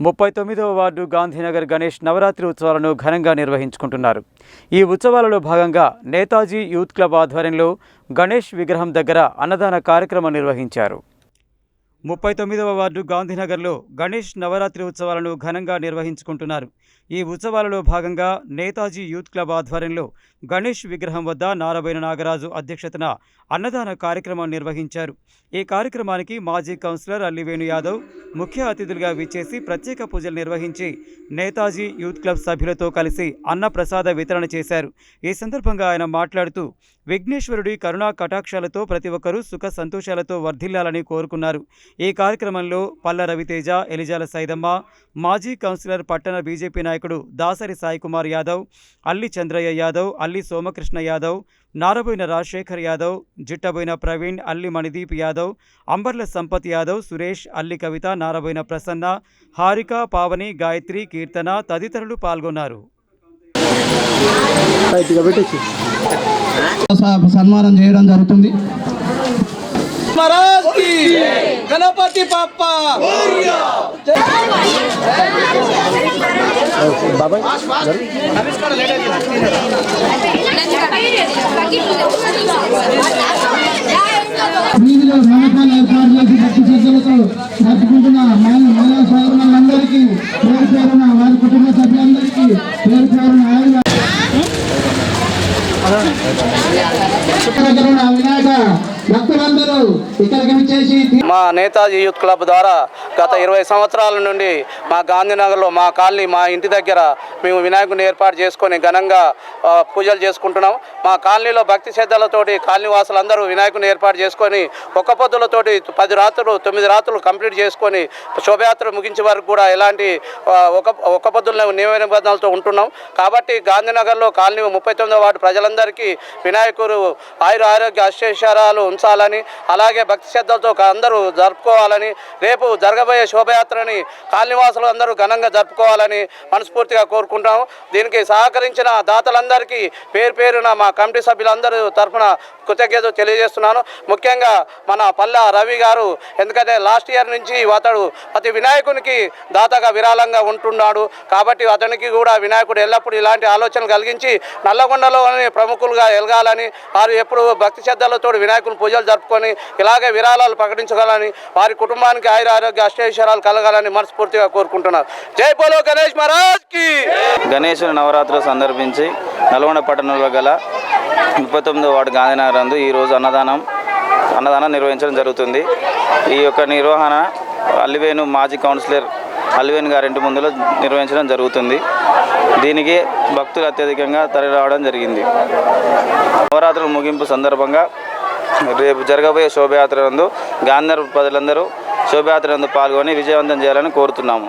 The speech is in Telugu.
ముప్పై తొమ్మిదవ వార్డు గాంధీనగర్ గణేష్ నవరాత్రి ఉత్సవాలను ఘనంగా నిర్వహించుకుంటున్నారు. ఈ ఉత్సవాలలో భాగంగా నేతాజీ యూత్ క్లబ్ ఆధ్వర్యంలో గణేష్ విగ్రహం దగ్గర అన్నదాన కార్యక్రమం నిర్వహించారు. ముప్పై తొమ్మిదవ వార్డు గాంధీనగర్లో గణేష్ నవరాత్రి ఉత్సవాలను ఘనంగా నిర్వహించుకుంటున్నారు. ఈ ఉత్సవాలలో భాగంగా నేతాజీ యూత్ క్లబ్ ఆధ్వర్యంలో గణేష్ విగ్రహం వద్ద నారబైన నాగరాజు అధ్యక్షతన అన్నదాన కార్యక్రమం నిర్వహించారు. ఈ కార్యక్రమానికి మాజీ కౌన్సిలర్ అల్లివేణు యాదవ్ ముఖ్య అతిథులుగా విచ్చేసి ప్రత్యేక పూజలు నిర్వహించి నేతాజీ యూత్ క్లబ్ సభ్యులతో కలిసి అన్నప్రసాద వితరణ చేశారు. ఈ సందర్భంగా ఆయన మాట్లాడుతూ విఘ్నేశ్వరుడి కరుణా కటాక్షాలతో ప్రతి ఒక్కరూ సుఖ సంతోషాలతో వర్ధిల్లాలని కోరుకున్నారు. ఈ కార్యక్రమంలో పల్ల రవితేజ ఎలిజాల సైదమ్మ మాజీ కౌన్సిలర్ పట్టణ బీజేపీ నాయకుడు దాసరి సాయికుమార్ యాదవ్ అల్లి చంద్రయ్య యాదవ్ అల్లి సోమకృష్ణ యాదవ్ నారబోయిన రాజశేఖర్ యాదవ్ జిట్టబోయిన ప్రవీణ్ అల్లి మణిదీప్ యాదవ్ అంబర్ల సంపత్ యాదవ్ సురేష్ అల్లి కవిత నారబోయిన ప్రసన్న హారిక పావని గాయత్రి కీర్తన తదితరులు పాల్గొన్నారు. సన్మానం చేయడం జరుగుతుంది. महाराज की गणपति पापा వీధిలో మండపాలు ఏర్పాటు చేసి భక్తి శ్రద్ధలతో జరుపుకుంటున్న మహిళ మహిళా సోదరులందరికీ పేరు పేరున వారి కుటుంబ సభ్యులందరికీ పేరు పేరున ఆయుర దగ్గర ఉన్న వినాయక భక్తులందరూ ఇక్కడికి విచ్చేసి మా నేతాజీ యూత్ క్లబ్ ద్వారా గత ఇరవై సంవత్సరాల నుండి మా గాంధీనగర్లో మా కాలనీ మా ఇంటి దగ్గర మేము వినాయకుడిని ఏర్పాటు చేసుకొని ఘనంగా పూజలు చేసుకుంటున్నాం. మా కాలనీలో భక్తి శ్రద్ధలతోటి కాలనీ వాసులందరూ వినాయకుడిని ఏర్పాటు చేసుకొని ఒక్క పొద్దులతోటి పది రాత్రులు తొమ్మిది రాత్రులు కంప్లీట్ చేసుకొని శోభయాత్ర ముగించే వరకు కూడా ఎలాంటి ఒక ఒక్క పొద్దుల నియమ నిబంధనలతో ఉంటున్నాం. కాబట్టి గాంధీనగర్లో కాలనీ ముప్పై తొమ్మిదో వార్డు ప్రజలందరికీ వినాయకుడు ఆయుర ఆరోగ్య అశేషారాలు ఉంచాలని అలాగే భక్తి శ్రద్ధలతో అందరూ జరుపుకోవాలని రేపు జరగబోయే శోభయాత్రని కాలనివాసులు అందరూ ఘనంగా జరుపుకోవాలని మనస్ఫూర్తిగా కోరుకుంటాము. దీనికి సహకరించిన దాతలందరికీ పేరు పేరున మా కమిటీ సభ్యులందరూ తరఫున కృతజ్ఞతలు తెలియజేస్తున్నాను. ముఖ్యంగా మన పల్లా రవి గారు ఎందుకంటే లాస్ట్ ఇయర్ నుంచి అతడు ప్రతి వినాయకునికి దాతగా విరాళంగా ఉంటున్నాడు. కాబట్టి అతనికి కూడా వినాయకుడు ఎల్లప్పుడూ ఇలాంటి ఆలోచనలు కలిగించి నల్లగొండలోని ప్రముఖులుగా ఎలగాలని వారు ఎప్పుడు భక్తి శ్రద్ధలతో వినాయకుని పూజలు జరుపుకొని ఇలాగే విరాళాలు ప్రకటించగలని వారి కుటుంబానికి ఆయుర ఆరోగ్య అష్టైశ్వరాలు కలగాలని మనస్ఫూర్తిగా కోరుకుంటున్నారు జై పోలో గణేష్ మహారాజ్కి గణేశుని నవరాత్రులు సందర్భించి నల్గొండ పట్టణంలో గల ముప్పై తొమ్మిదో వార్డు గాంధీనగర్ నందు ఈరోజు అన్నదానం అన్నదానం నిర్వహించడం జరుగుతుంది. ఈ యొక్క నిర్వహణ అల్లివేణు మాజీ కౌన్సిలర్ అల్వేన్ గారింటి ముందులో నిర్వహించడం జరుగుతుంది. దీనికి భక్తులు అత్యధికంగా తరలి రావడం జరిగింది. నవరాత్రుల ముగింపు సందర్భంగా రేపు జరగబోయే శోభయాత్ర నందు గాంధర్ ప్రజలందరూ శోభయాత్ర నందు పాల్గొని విజయవంతం చేయాలని కోరుతున్నాము.